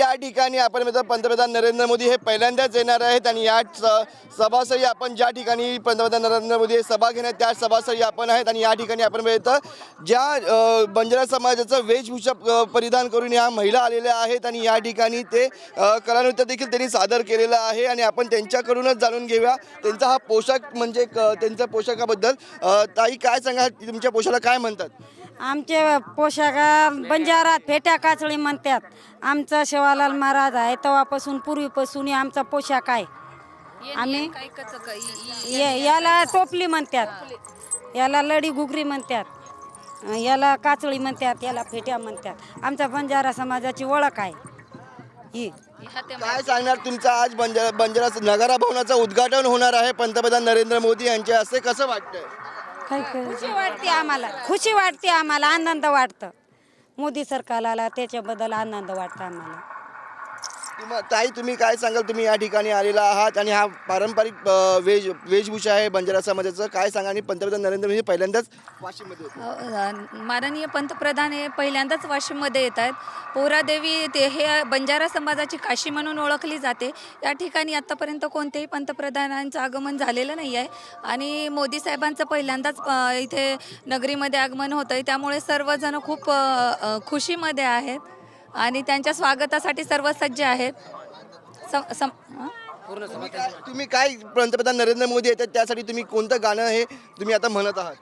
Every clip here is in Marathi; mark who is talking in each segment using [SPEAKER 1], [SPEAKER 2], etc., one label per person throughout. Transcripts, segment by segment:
[SPEAKER 1] या ठिकाणी आपण मित्र पंतप्रधान नरेंद्र मोदी हे पहिल्यांदाच येणार आहेत आणि या स- सभास्थळी आपण ज्या ठिकाणी पंतप्रधान नरेंद्र मोदी हे सभा घेणार त्या सभास्थळी आपण आहेत आणि या ठिकाणी आपण मिळतं ज्या बंजारा समाजाचं वेशभूषा परिधान करून या महिला आलेल्या आहेत आणि या ठिकाणी ते कलानृत्य देखील त्यांनी सादर केलेलं आहे आणि आपण त्यांच्याकडूनच जाणून घेऊया. त्यांचा हा पोशाख म्हणजे क- त्यांच्या पोशाखाबद्दल ताई काय सांगा तुमच्या पोशाला काय म्हणतात?
[SPEAKER 2] आमचे पोशाख बंजारात फेट्या काचळी म्हणतात. आमचा शिवालाल महाराज आहे तेव्हापासून पूर्वीपासून हे आमचा पोशाख आहे. आम्ही ये- याला टोपली म्हणतात. याला लढी घुगरी म्हणतात. याला काचळी म्हणतात याला फेट्या म्हणतात. आमच्या बंजारा समाजाची ओळख आहे. ही.
[SPEAKER 1] काय सांगणार तुमचा आज बंजारा बंजारा नगारा भवनाचं उद्घाटन होणार आहे पंतप्रधान नरेंद्र मोदी यांच्या हस्ते कसं वाटतंय?
[SPEAKER 2] खुशी वाटते आम्हाला. खुशी वाटते आम्हाला आनंद वाटतं. मोदी सरकारला त्याच्याबद्दल आनंद वाटतं आम्हाला.
[SPEAKER 1] तुम्हा ताई तुम्ही काय सांगाल? तुम्ही या ठिकाणी आलेला आहात आणि हा पारंपरिक अ, वेश वेशभूषा आहे बंजारा समाजाचं. काय सांगा? आणि पंतप्रधान नरेंद्र मोदी पहिल्यांदाच वाशिममध्ये होते
[SPEAKER 3] अ, माननीय पंतप्रधान हे पहिल्यांदाच वाशिममध्ये येत आहेत. पोरादेवी ते हे बंजारा समाजाची काशी म्हणून ओळखली जाते. या ठिकाणी आत्तापर्यंत कोणत्याही पंतप्रधानांचं आगमन झालेलं नाही आहे. आणि मोदी साहेबांचं पहिल्यांदाच अ, इथे नगरीमध्ये आगमन होतं आहे त्यामुळे सर्वजण खूप अ, अ, खुशीमध्ये आहेत. आणि त्यांच्या स्वागतासाठी सर्व सज्ज आहेत. सम सम हं?
[SPEAKER 1] तुम्ही काय- तुम्ही काय पंतप्रधान नरेंद्र मोदी येतात त्यासाठी तुम्ही कोणतं गाणं हे तुम्ही आता म्हणत आहात?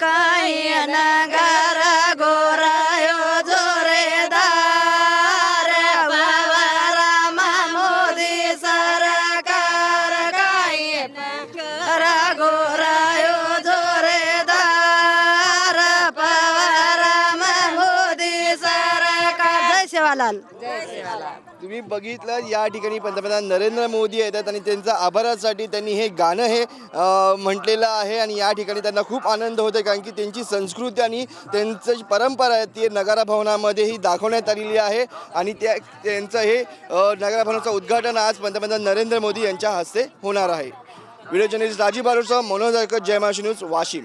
[SPEAKER 2] काय नगर गोरायो जय सेवालाल.
[SPEAKER 1] तुम्ही बघितलं या ठिकाणी पंतप्रधान नरेंद्र मोदी येतात आणि त्यांच्या आभारासाठी त्यांनी हे गाणं हे म्हटलेलं आहे आणि या ठिकाणी त्यांना खूप आनंद होतो कारण की त्यांची संस्कृती आणि त्यांचं जी परंपरा आहे ती नगारा भवनामध्ये ही दाखवण्यात आलेली आहे आणि त्या त्यांचं हे नगारा भवनाचं उद्घाटन आज पंतप्रधान नरेंद्र मोदी यांच्या हस्ते होणार आहे. व्हिडिओ जर्नलिस्ट राजीव बारोसह मनोज जयमा न्यूज वाशिम.